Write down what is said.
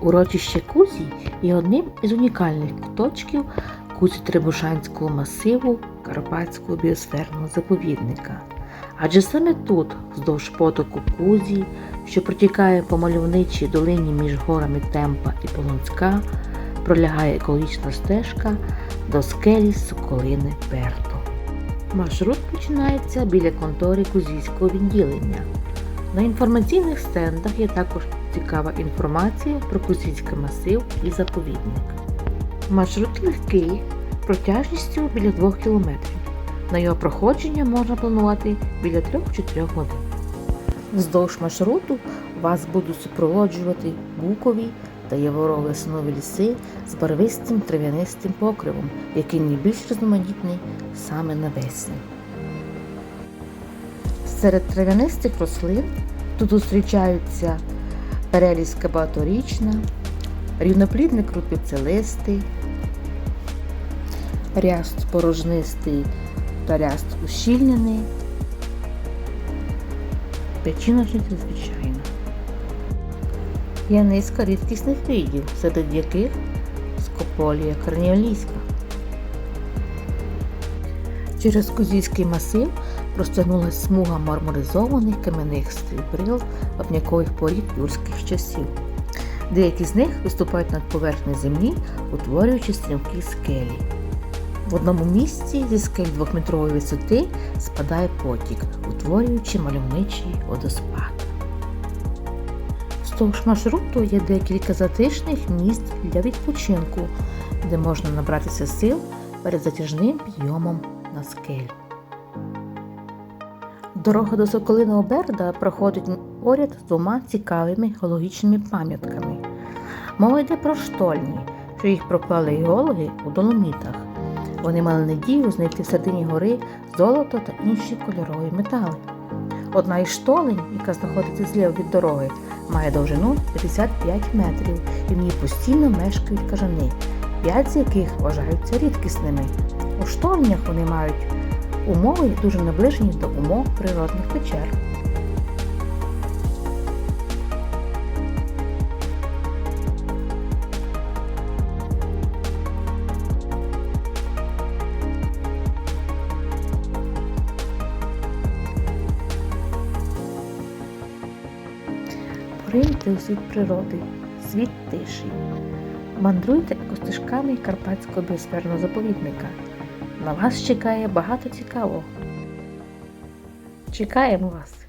Урочище Кузі є одним із унікальних куточків Кузі Трибушанського масиву Карпатського біосферного заповідника. Адже саме тут, вздовж потоку Кузі, що протікає по мальовничій долині між горами Темпа і Полонська, пролягає екологічна стежка до скелі Соколини Перто. Маршрут починається біля контори Кузійського відділення. На інформаційних стендах є також цікава інформація про Кузійський масив і заповідник. Маршрут легкий, протяжністю біля 2 км. На його проходження можна планувати біля 3-4 годин. Вздовж маршруту вас будуть супроводжувати букові та яворові снові ліси з барвистим трав'янистим покривом, який найбільш різноманітний саме навесні. Серед трав'янистих рослин тут зустрічаються переліска багаторічна, рівноплідник крупицелистий, ряст порожнистий та ряст ущільнений, печіночниця звичайно. Є низка рідкісних видів, серед яких скополія карніолійська. Через Кузійський масив простягнулася смуга мармуризованих кам'яних стрібрил вапнякових порід юрських часів. Деякі з них виступають над поверхнею землі, утворюючи стрімкі скелі. В одному місці зі скель двохметрової висоти спадає потік, утворюючи мальовничий водоспад. Вздовж маршруту є декілька затишних місць для відпочинку, де можна набратися сил перед затяжним підйомом на скелю. Дорога до Соколиного Берда проходить поряд з двома цікавими геологічними пам'ятками. Мова йде про штольні, що їх проклали геологи у доломітах. Вони мали надію знайти в середині гори золото та інші кольорові метали. Одна із штолень, яка знаходиться зліва від дороги, має довжину 55 метрів і в ній постійно мешкають кажани, п'ять з яких вважаються рідкісними. У штольнях вони мають умови дуже наближені до умов природних печер. Пориньте у світ природи, світ тиші. Мандруйте екостежками Карпатського біосферного заповідника. На вас чекає багато цікавого. Чекаємо вас!